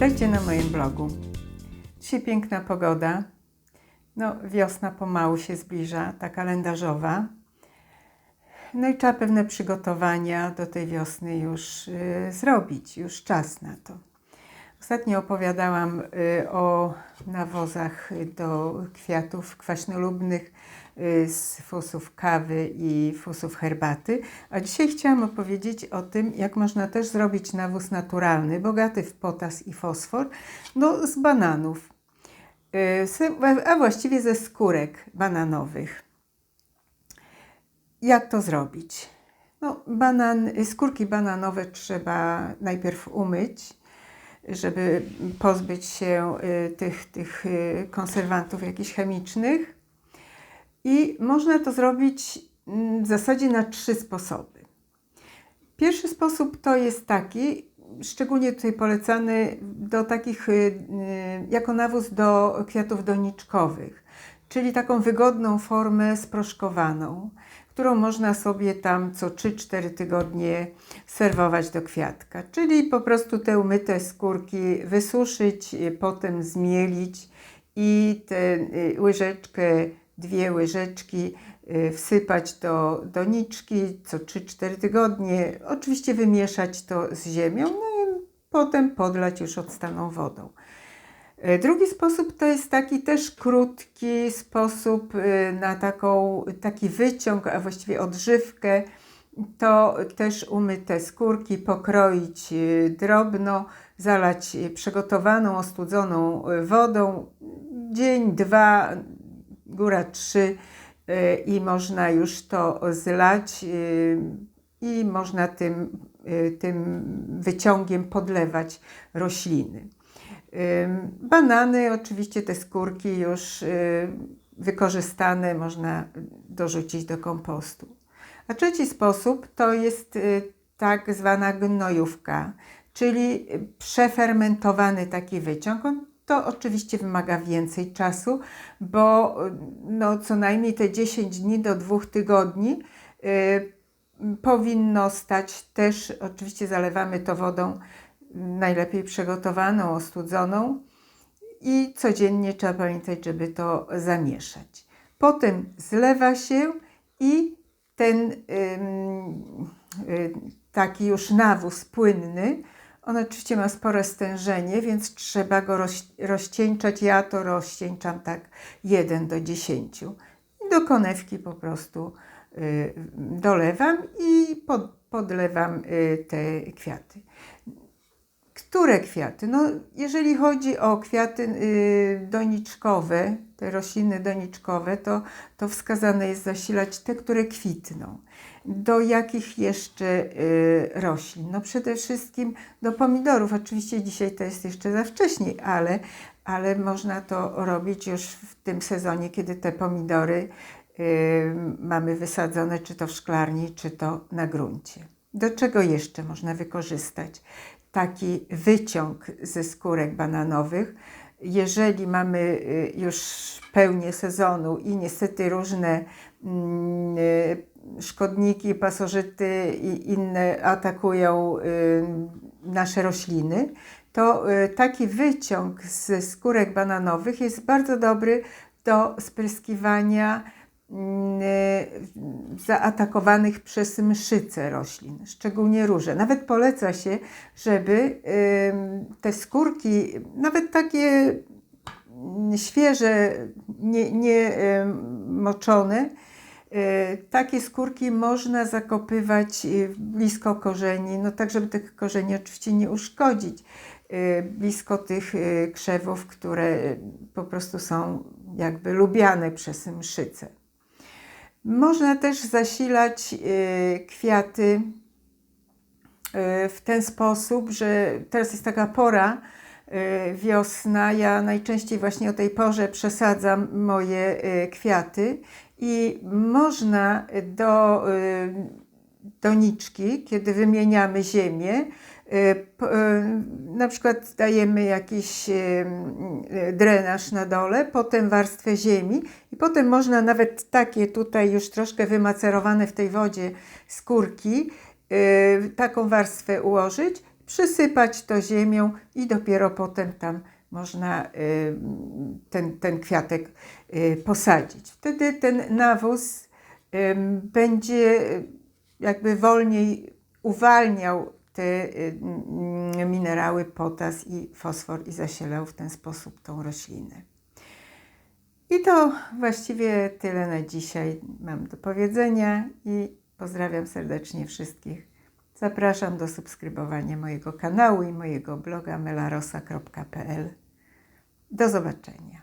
Witajcie na moim blogu. Dzisiaj piękna pogoda. No, wiosna pomału się zbliża, ta kalendarzowa. No i trzeba pewne przygotowania do tej wiosny już y, zrobić, już czas na to. Ostatnio opowiadałam y, o nawozach do kwiatów kwaśnolubnych y, z fusów kawy i fusów herbaty, a dzisiaj chciałam opowiedzieć o tym, jak można też zrobić nawóz naturalny, bogaty w potas i fosfor, no z bananów, y, a właściwie ze skórek bananowych. Jak to zrobić? No, banan, skórki bananowe trzeba najpierw umyć, żeby pozbyć się y, tych, tych y, konserwantów jakichś chemicznych. I można to zrobić mm, w zasadzie na trzy sposoby. Pierwszy sposób to jest taki, szczególnie tutaj polecany do takich, y, jako nawóz do kwiatów doniczkowych, czyli taką wygodną formę sproszkowaną którą można sobie tam co 3-4 tygodnie serwować do kwiatka. Czyli po prostu te umyte skórki wysuszyć, potem zmielić i tę y, łyżeczkę, dwie łyżeczki y, wsypać do doniczki co 3-4 tygodnie. Oczywiście wymieszać to z ziemią, no i potem podlać już odstaną wodą. E, drugi sposób to jest taki też krótki sposób e, na taką, taki wyciąg, a właściwie odżywkę. To też umyte skórki pokroić e, drobno, zalać przygotowaną, ostudzoną wodą. Dzień, dwa, góra trzy i można już to zlać i można tym, tym wyciągiem podlewać rośliny. Banany, oczywiście te skórki już wykorzystane można dorzucić do kompostu. A trzeci sposób to jest y, tak zwana gnojówka, czyli przefermentowany taki wyciąg. To oczywiście wymaga więcej czasu, bo no, co najmniej te 10 dni do 2 tygodni y, powinno stać też, oczywiście zalewamy to wodą najlepiej przygotowaną, ostudzoną i codziennie trzeba pamiętać, żeby to zamieszać. Potem zlewa się i ten taki już nawóz płynny, on oczywiście ma spore stężenie, więc trzeba go rozcieńczać. Ja to rozcieńczam tak 1 do 10. I do konewki po prostu y, dolewam i podlewam y, te kwiaty. Które kwiaty? No, jeżeli chodzi o kwiaty y, doniczkowe, te rośliny doniczkowe, to, to wskazane jest zasilać te, które kwitną. Do jakich jeszcze y, roślin? No przede wszystkim do pomidorów. Oczywiście dzisiaj to jest jeszcze za wcześnie, ale, ale można to robić już w tym sezonie, kiedy te pomidory y, mamy wysadzone, czy to w szklarni, czy to na gruncie. Do czego jeszcze można wykorzystać taki wyciąg ze skórek bananowych. Jeżeli mamy y, już pełnię sezonu i niestety różne mm, y, szkodniki, pasożyty i inne atakują y, nasze rośliny, to taki wyciąg ze skórek bananowych jest bardzo dobry do spryskiwania zaatakowanych przez mszyce roślin, szczególnie róże. Nawet poleca się, żeby te skórki, nawet takie świeże, nie, nie moczone, y, takie skórki można zakopywać blisko korzeni, no tak, żeby tych korzeni oczywiście nie uszkodzić, y, blisko tych y, krzewów, które po prostu są jakby lubiane przez mszyce. Można też zasilać y, kwiaty y, w ten sposób, że teraz jest taka pora, y, wiosna. Ja najczęściej właśnie o tej porze przesadzam moje kwiaty i można do doniczki, kiedy wymieniamy ziemię, na przykład dajemy jakiś drenaż na dole, potem warstwę ziemi i potem można nawet takie tutaj już troszkę wymacerowane w tej wodzie skórki, taką warstwę ułożyć, przysypać to ziemią i dopiero potem tam można y, ten, ten kwiatek y, posadzić. Wtedy ten nawóz będzie jakby wolniej uwalniał y, mm, minerały potas i fosfor i zasilał w ten sposób tą roślinę. I to właściwie tyle na dzisiaj mam do powiedzenia i pozdrawiam serdecznie wszystkich. Zapraszam do subskrybowania mojego kanału i mojego bloga melarosa.pl. Do zobaczenia.